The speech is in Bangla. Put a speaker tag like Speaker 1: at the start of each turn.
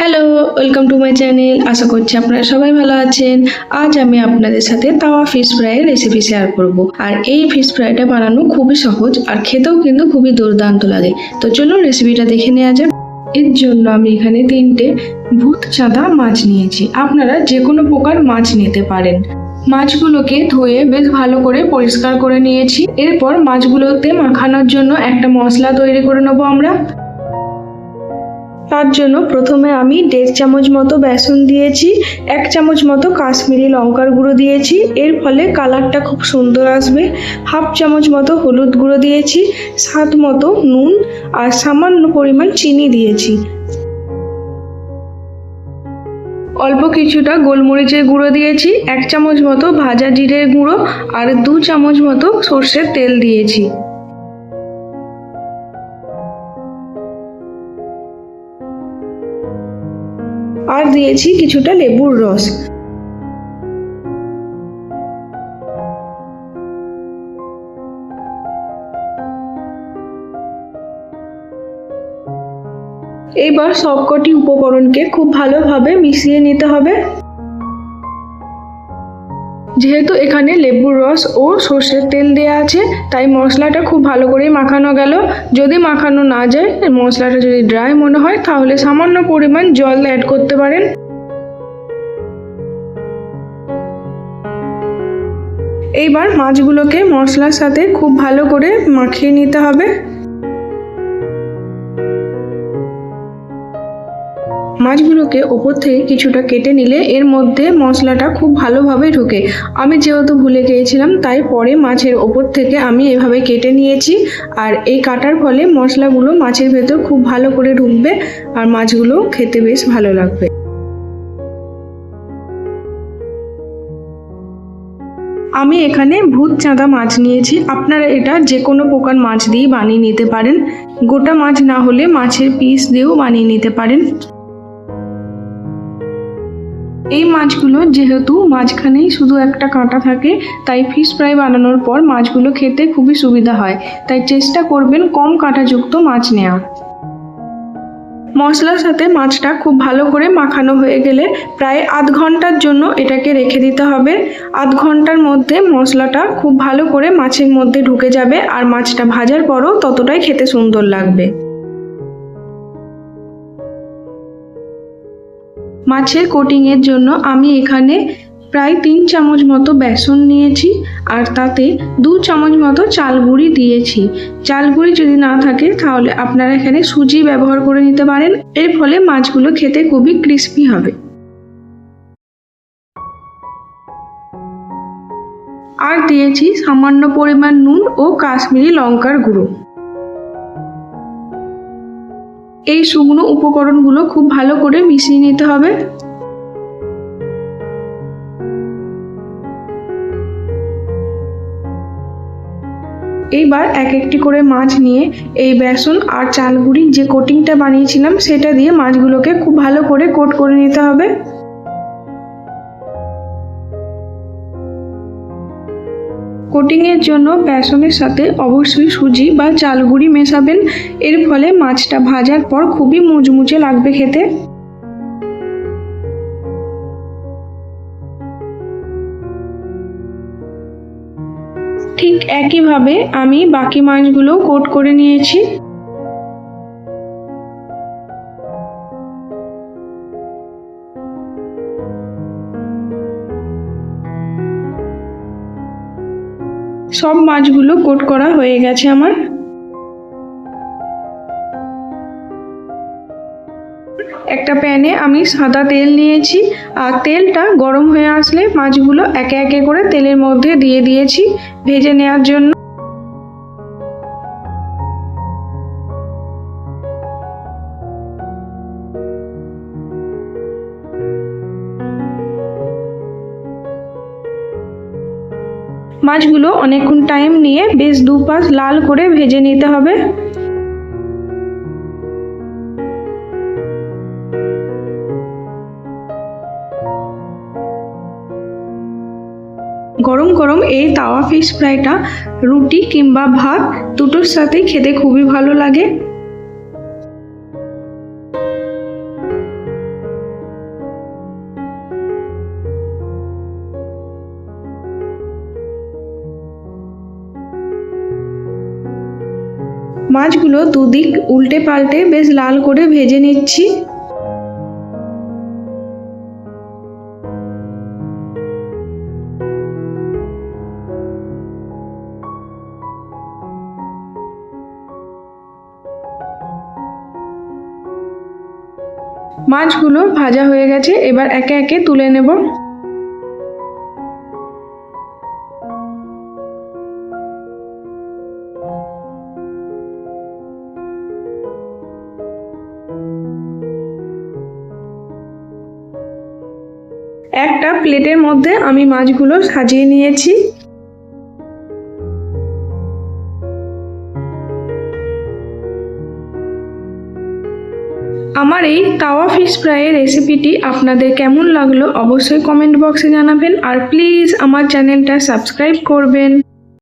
Speaker 1: Hello welcome to my channel আশা করছি আপনারা সবাই ভালো আছেন। আজ আমি আপনাদের সাথে তাওয়া ফিশ ফ্রাইয়ের রেসিপি শেয়ার করব। আর এই ফিশ ফ্রাইটা বানানো খুবই সহজ আর খেতেও কিন্তু খুবই দুর্দান্ত লাগে। তো চলুন রেসিপিটা দেখে নেওয়া যাক। এর জন্য আমি এখানে তিনটে ভূত চাঁদা মাছ নিয়েছি। আপনারা যে কোনো প্রকার মাছ নিতে পারেন। মাছগুলোকে ধুয়ে বেশ ভালো করে পরিষ্কার করে নিয়েছি। এরপর মাছগুলোতে মাখানোর জন্য একটা মশলা তৈরি করে নেব আমরা। তার জন্য প্রথমে আমি দেড় চামচ মতো বেসন দিয়েছি, এক চামচ মতো কাশ্মীরি লঙ্কার গুঁড়ো দিয়েছি, এর ফলে কালারটা খুব সুন্দর আসবে। হাফ চামচ মতো হলুদ গুঁড়ো দিয়েছি, স্বাদ মতো নুন আর সামান্য পরিমাণ চিনি দিয়েছি। অল্প কিছুটা গোলমরিচের গুঁড়ো দিয়েছি, এক চামচ মতো ভাজা জিরের গুঁড়ো আর দু চামচ মতো সর্ষের তেল দিয়েছি। আর দিয়েছি কিছুটা লেবুর রস। এইবার সবকটি উপকরণকে খুব ভালোভাবে মিশিয়ে নিতে হবে। যেহেতু এখানে লেবুর রস ও সর্ষের তেল দেওয়া আছে, তাই মশলাটা খুব ভালো করেই মাখানো গেল। যদি মাখানো না যায়, মশলাটা যদি ড্রাই মনে হয়, তাহলে সামান্য পরিমাণ জল অ্যাড করতে পারেন। এইবার মাছগুলোকে মশলার সাথে খুব ভালো করে মাখিয়ে নিতে হবে। মাছগুলোকে ওপর থেকে কিছুটা কেটে নিলে এর মধ্যে মশলাটা খুব ভালোভাবে ঢোকে। আমি যেহেতু ভুলে গিয়েছিলাম, তাই পরে মাছের ওপর থেকে আমি এভাবে কেটে নিয়েছি। আর এই কাটার ফলে মশলাগুলো মাছের ভেতর খুব ভালো করে ঢুকবে আর মাছগুলো খেতে বেশ ভালো লাগবে। আমি এখানে ভূত চাঁদা মাছ নিয়েছি। আপনারা এটা যে কোনো প্রকার মাছ দিয়েই বানিয়ে নিতে পারেন। গোটা মাছ না হলে মাছের পিস দিয়েও বানিয়ে নিতে পারেন। এই মাছগুলো যেহেতু মাঝখানেই শুধু একটা কাঁটা থাকে, তাই ফিশ ফ্রাই বানানোর পর মাছগুলো খেতে খুবই সুবিধা হয়। তাই চেষ্টা করবেন কম কাঁটাযুক্ত মাছ নেওয়া মশলার সাথে মাছটা খুব ভালো করে মাখানো হয়ে গেলে প্রায় আধ ঘণ্টার জন্য এটাকে রেখে দিতে হবে। আধ ঘণ্টার মধ্যে মশলাটা খুব ভালো করে মাছের মধ্যে ঢুকে যাবে আর মাছটা ভাজার পরও ততটাই খেতে সুন্দর লাগবে। মাছের কোটিংয়ের জন্য আমি এখানে প্রায় তিন চামচ মতো বেসন নিয়েছি আর তাতে দু চামচ মতো চাল গুঁড়ি দিয়েছি। চাল গুঁড়ি যদি না থাকে তাহলে আপনারা এখানে সুজি ব্যবহার করে নিতে পারেন। এর ফলে মাছগুলো খেতে খুবই ক্রিস্পি হবে। আর দিয়েছি সামান্য পরিমাণ নুন ও কাশ্মীরি লঙ্কার গুঁড়ো। এই শুকনো উপকরণগুলো খুব ভালো করে মিশিয়ে নিতে হবে। এইবার এক একটি করে মাছ নিয়ে এই বেসন আর চালগুড়ি যে কোটিংটা বানিয়েছিলাম, সেটা দিয়ে মাছগুলোকে খুব ভালো করে কোট করে নিতে হবে। কোটিংয়ের জন্য বেসনের সাথে অবশ্যই সুজি বা চালগুড়ি মেশাবেন। এর ফলে মাছটা ভাজার পর খুবই মুচমুচে লাগবে খেতে। ঠিক একইভাবে আমি বাকি মাছগুলো কোট করে নিয়েছি। সব মাছগুলো কোট করা হয়ে গেছে আমার। একটা প্যানে আমি সাদা তেল নিয়েছি, আর তেলটা গরম হয়ে আসলে মাছগুলো একে একে করে তেলের মধ্যে দিয়ে দিয়েছি, ভেজে নেওয়ার জন্য। মাছগুলো অনেকক্ষণ টাইম নিয়ে বেশ দুপাশ লাল করে ভেজে নিতে হবে। গরম গরম এই তাওয়া ফিশ ফ্রাইটা রুটি কিংবা ভাত দুটোর সাথেই খেতে খুবই ভালো লাগে। মাছগুলো দুদিক উল্টে পাল্টে বেশ লাল করে ভেজে নিচ্ছি। মাছগুলো ভাজা হয়ে গেছে, এবার একে একে তুলে নেব। একটা প্লেটের মধ্যে আমি মাছগুলো সাজিয়ে নিয়েছি। আমার এই তাওয়া ফিশ ফ্রাইয়ের রেসিপিটি আপনাদের কেমন লাগল অবশ্যই কমেন্ট বক্সে জানাবেন। আর প্লিজ আমার চ্যানেলটা সাবস্ক্রাইব করবেন।